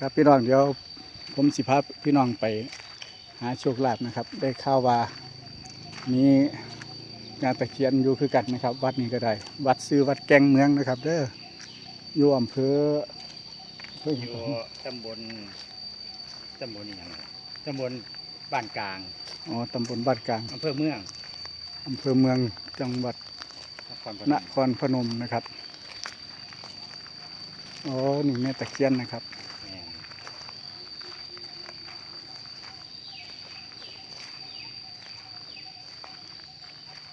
ครับพี่น้องเดี๋ยวผมสิพาพี่น้องไปหาโชคลาภนะครับ ได้ข่าวว่ามีงานตะเคียนอยู่คือกันนะครับ วัดนี้ก็ได้ วัดซื้อวัดแกงเมืองนะครับ เด้ออยู่อำเภออำเภอหอยังยู่ก่อนตำบลตำบลอหย่างตำบลบ้านกลางอ๋อตำบลบ้านกลางอำเภอเมืองอำเภอเมืองจังหวัดนครพนนมครพนมนะครับอ๋อนี่แม่ตะเคียนนะครับ แม่น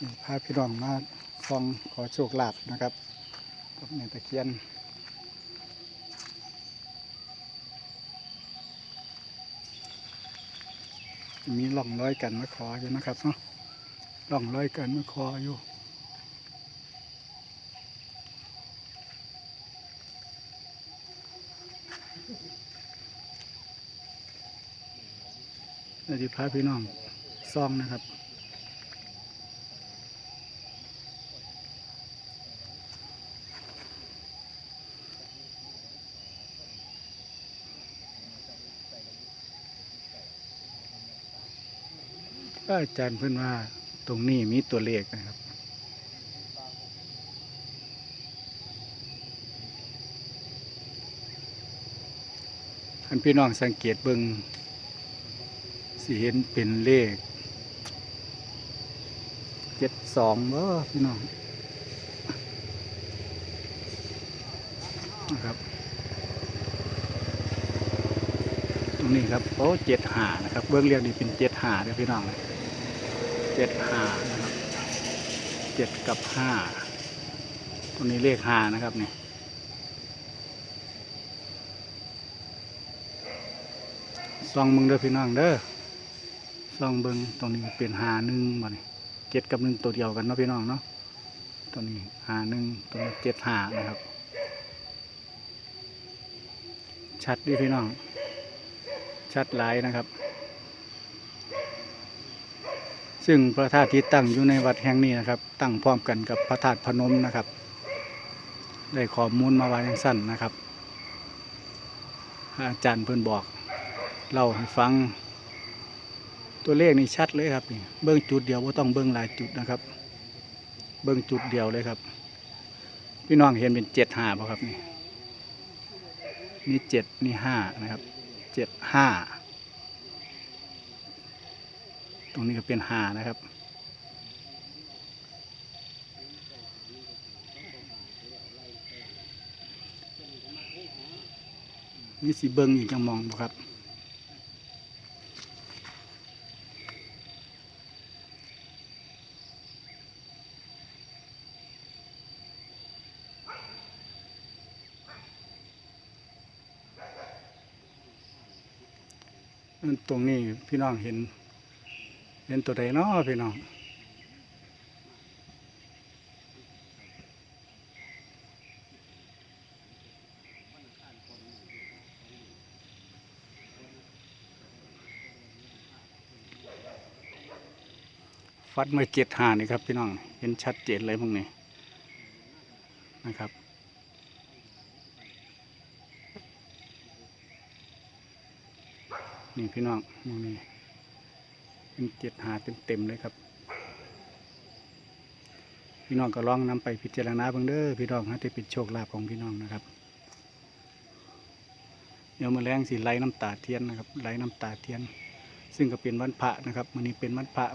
นี่พาพี่น้องมาฟังขอโชคลาภนะครับกับแม่ตะเคียนมีร่องร้อยกันมาขออยู่นะครับเนาะร่องร้อยกันมาขออยู่เดี๋ยวจะพาพี่น้องซองนะครับ็อาจารย์เพื่อนว่าตรงนี้มีตัวเลขนะครับ ท่านพี่น้องสังเกตเบิงสิเห็นเป็นเลขเจ็ดสองเบ้อพี่น้องนะครับ ตรงนี้ครับโอ้เจ็ดหานะครับ เบื้องเรียงนี่เป็นเจ็ดหาเด้อพี่น้องเลย เจ็ดห้านะครับเจ็ดกับห้าตรงนี้เลขหานะครับนี่ซองเบิงเด้อพี่น้องเด้อซองเบิงตรงนี้เป็นหาหนึ่งบ่นี่เจ็ดกับหนึ่งตัวเดียวกันเนาะพี่น้องเนาะตรงนี้หาหนึ่งตรงนี้เจ็ดหานะครับ ชัดดีพี่น้อง ชัดหลายนะครับ ซึ่งพระธาตุที่ตั้งอยู่ในวัดแห่งนี้นะครับ ตั้งพร้อมกันกับพระธาตุพนมนะครับ ได้ข้อมูลมาว่าอย่างสั้นนะครับ อาจารย์เพิ่นบอกเล่าให้ฟัง ตัวเลขนี่ชัดเลยครับนี่เบิ้องจุดเดียวว่าต้องเบิ้องหลายจุดนะครับ เบิ้องจุดเดียวเลยครับ พี่น้องเห็นเป็นเจ็ดห้าป่ะครับนี่นี่เจ็ดนี่ห้านะครับเจ็ดห้า ตรงนี้ก็เป็นหานะครับ นี่สีเบิงอีกจังมองบ่ครับตรงนี้พี่น้องเห็น เห็นตัวใดเนาะพี่น้องฟัดมาเจ็ดหานี่ครับพี่น้อง เห็นชัดเจนเลยพวกนี้นะครับ นี่พี่น้องมองนี่ เป็นเจ็ดหาเต็มๆเลยครับพี่น้องก็ลองนำไปพิจารณาเบิ่งเด้อพี่น้องให้ได้เป็นโชคลาภของพี่น้องนะครับ เดี๋ยวมาแรงสีไล่น้ำตาเทียนนะครับไล่น้ำตาเทียน ซึ่งก็เป็นวันพระนะครับวันนี้เป็นวันพระ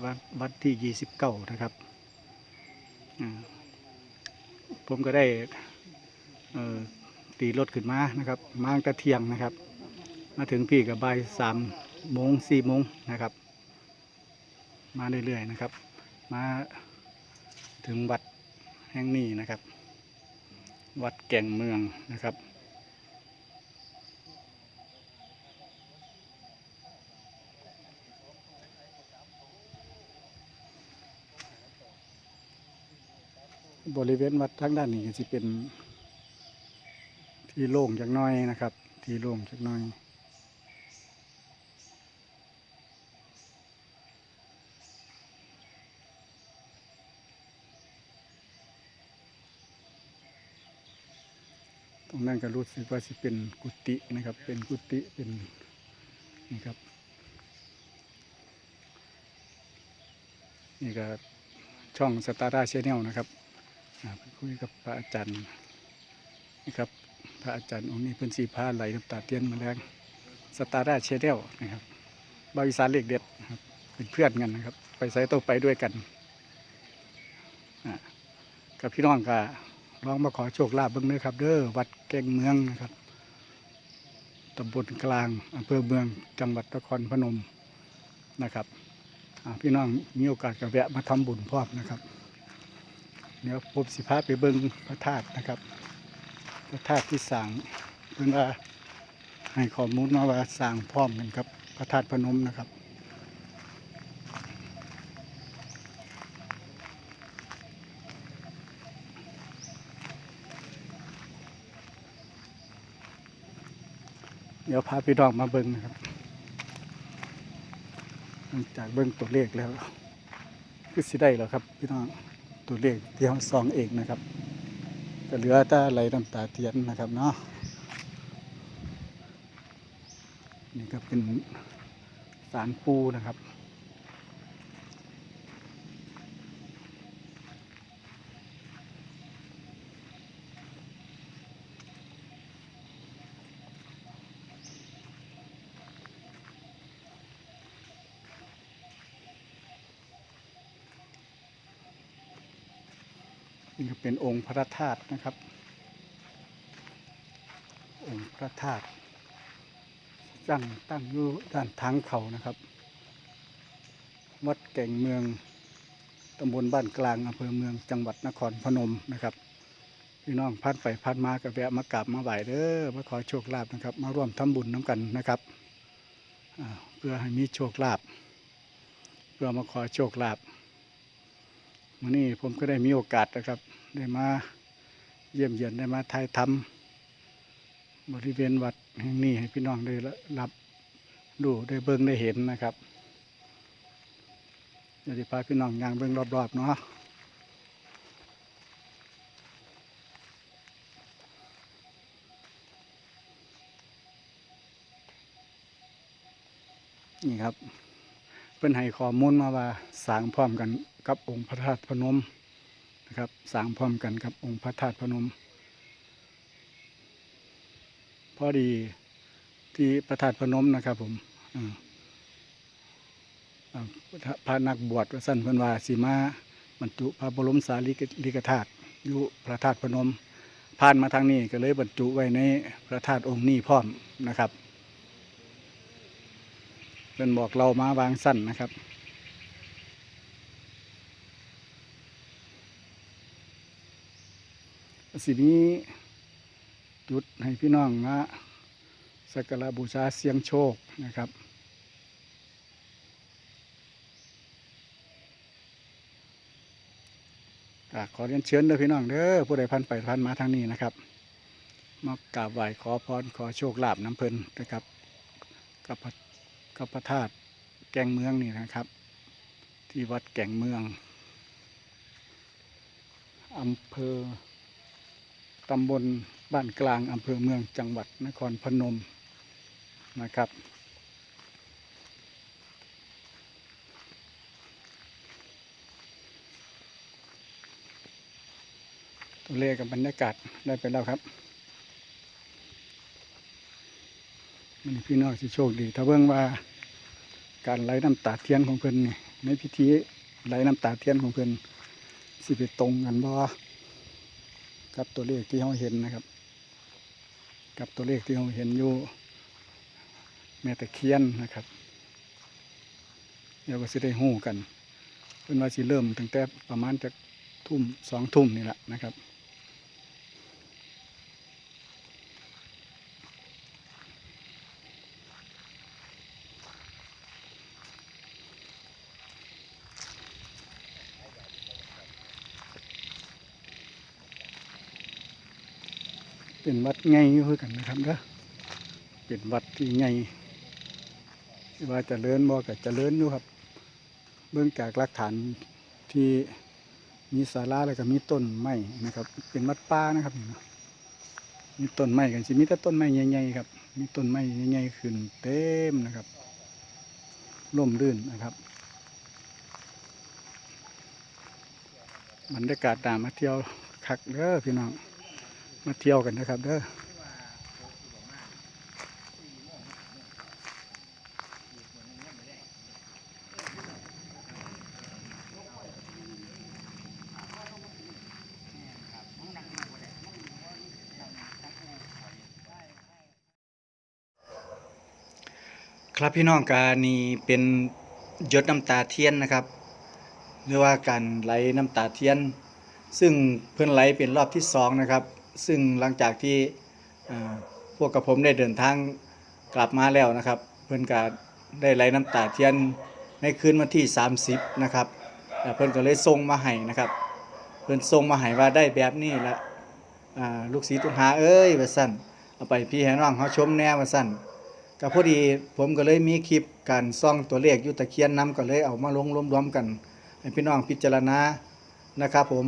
วันที่ยี่สิบเก้านะครับผมก็ได้ตีรถขึ้นมานะครับมาตั้งแต่เที่ยงนะครับ มาถึงพี่กับบ่ายสามโมงสี่โมงนะครับ มาเรื่อยๆนะครับ มาถึงวัดแห่งนี้นะครับ วัดแก่งเมืองนะครับ บริเวณวัดทางด้านนี้จะเป็นที่โล่งจักหน้อยนะครับ ที่โล่งจักหน้อย ตรงนั้น นั่น ก็รู้สึกว่าสิเป็นกุฏินะครับ เป็นกุฏิเป็นนี่ครับนี่ก็ช่องสตาร์ดาชแนลนะครับคุยกับพระอาจารย์นะครับพระอาจารย์องค์นี้เพิ่นสีผ้าไหลน้ำตาเตียนมาแรงสตาร์ดาชแนลนะครับบริษัทเล็กเด็ดครับเป็นเพื่อนกันนะครับ ไปไซต์โตไปด้วยกันกับพี่น้องก็ ลองมาขอโชคลาภเบิ่งเด้อครับ เด้อวัดแกงเมืองนะครับตำบลกลางอำเภอเมืองจังหวัดนครพนมนะครับพี่น้องมีโอกาสก็แวะมาทำบุญพร้อมนะครับเดี๋ยวผมสิพาไปเบิ่งพระธาตุนะครับ พระธาตุที่สร้างเพิ่นว่าให้ข้อมูลมาว่าสร้างพร้อมกันครับ พระธาตุพนมนะครับ เดี๋ยวพาพี่น้องมาเบิ้งนะครับหลังจากเบิ้งตัวเลขแล้วคือสิได้แล้วครับ พี่น้องตัวเลขที่เราซองเองนะครับก็เหลือแต่ไหลน้ำตาเทียนนะครับเนาะนี่ก็เป็นสารปูนะครับ นี่ก็เป็นองค์พระธาตุนะครับ องค์พระธาตุตั้งตั้งอยู่ด้านทางเขานะครับ วัดแก่งเมืองตำบลบ้านกลางอำเภอเมืองจังหวัดนครพนมนะครับพี่น้องพัดไปพัดมากับแวะมากราบมาไหว้เด้อมาขอโชคลาภนะครับ มาร่วมทำบุญน้ำกันนะครับเพื่อให้มีโชคลาภเพื่อมาขอโชคลาภ วันนี้ผมก็ได้มีโอกาสนะครับ ได้มาเยี่ยมเยียนได้มาถ่ายทำบริเวณวัดแห่งนี้ให้พี่น้องได้รับดูได้เบิ่งได้เห็นนะครับเดี๋ยวจะพาพี่น้องย่างเบิ่งรอบๆเนาะนี่ครับ เพิ่นให้ข้อมูลมาว่าสร้างพร้อมกันกับองค์พระธาตุพนมนะครับสร้างพร้อมกันกับองค์พระธาตุพนม พอดีที่พระธาตุพนมนะครับผมพระนักบวชสั้นเพิ่นวาสีมาบรรจุพระบรมสารีริกธาตุอยู่พระธาตุพนม ผ่านมาทางนี้ก็เลยบรรจุไว้ในพระธาตุองค์นี้พร้อมนะครับ เป็นบอกเรามาวางสั้นนะครับสินี้จุดให้พี่น้องนะสักการะบูชาเสียงโชคนะครับขอเรียนเชิญเด้อพี่น้องเด้อผู้ใดพันไปพันมาทางนี้นะครับมากราบไหว้ขอพรขอโชคลาภน้ำเพลินนะครับกับพระ กับพระธาตุแก่งเมืองนี่นะครับ ที่วัดแก่งเมืองอำเภอตำบลบ้านกลางอำเภอเมืองจังหวัดนครพนมนะครับ ตัวเลขกับบรรยากาศได้ไปแล้วครับมันพี่น้องสิโชคดี ถ้าเบิ่งว่า การไหลน้ำตาเทียนของเพิ่นนี่ในพิธีไหลน้ำตาเทียนของเพิ่นสิไปตรงกันบ่กับตัวเลขที่เราเห็นนะครับ กับตัวเลขที่เราเห็นอยู่แม่ตะเคียนนะครับเดี๋ยวก็สิได้หู้กันเพิ่นว่าสิเริ่มตั้งแต่ประมาณจากทุ่มสองทุ่มนี่แหละนะครับ เป็นวัดไงอยู่คือกันนะครับเด้อเป็นวัดที่ไงว่าจะเลิญบ่กับจะเลิญอยู่ครับ เบื้องจากหลักฐานที่มีศาลาแล้วก็มีต้นไม้นะครับ เป็นวัดป่านะครับมีต้นไม้กันสิมีแต่ต้นไม้ใหญ่ๆครับ มีต้นไม้ใหญ่ๆขึ้นเต็มนะครับร่มรื่นนะครับบรรยากาศตามมาเที่ยวคักเด้อพี่น้อง มาเที่ยวกันนะครับเด้อครับพี่น้องการนี่เป็นยดน้ำตาเทียนนะครับหรือว่าการไหลน้ำตาเทียน ซึ่งเพื่อนไหลเป็นรอบที่สองนะครับ ซึ่งหลังจากที่พวกกับผมได้เดินทางกลับมาแล้วนะครับ เพื่อนก็ได้ไหลน้ำตาเทียนในคืนวันที่ 30 นะครับเพื่อนก็เลยส่งมาให้นะครับ เพื่อนส่งมาให้ว่าได้แบบนี้ละลูกศิษย์ตุนหาเอ้ยว่าสั่นเอาไปพี่ให้น้องเขาชมแน่ว่าสั่นก็พอดีผมก็เลยมีคลิปการซ่องตัวเลขยุตะเคียนน้ำก็เลยเอามาลงรวมๆกันให้พี่น้องพิจารณานะครับผม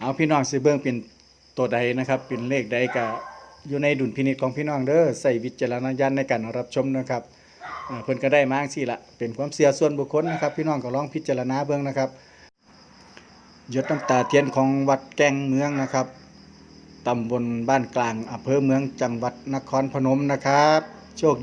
เอาพี่น้องสิเบิ่งเป็น ตัวใดนะครับเป็นเลขใดก็อยู่ในดุลพินิจของพี่น้องเด้อใส่วิจารณญาณในการรับชมนะครับเพิ่นก็ได้มาจังซี่ละเป็นความเสียส่วนบุคคลนะครับ พี่น้องก็ลองพิจารณาเบื้องนะครับยศน้ำตาเทียนของวัดแก้งเมืองนะครับตำบลบ้านกลางอำเภอเมืองจังหวัดนครพนมนะครับ โชค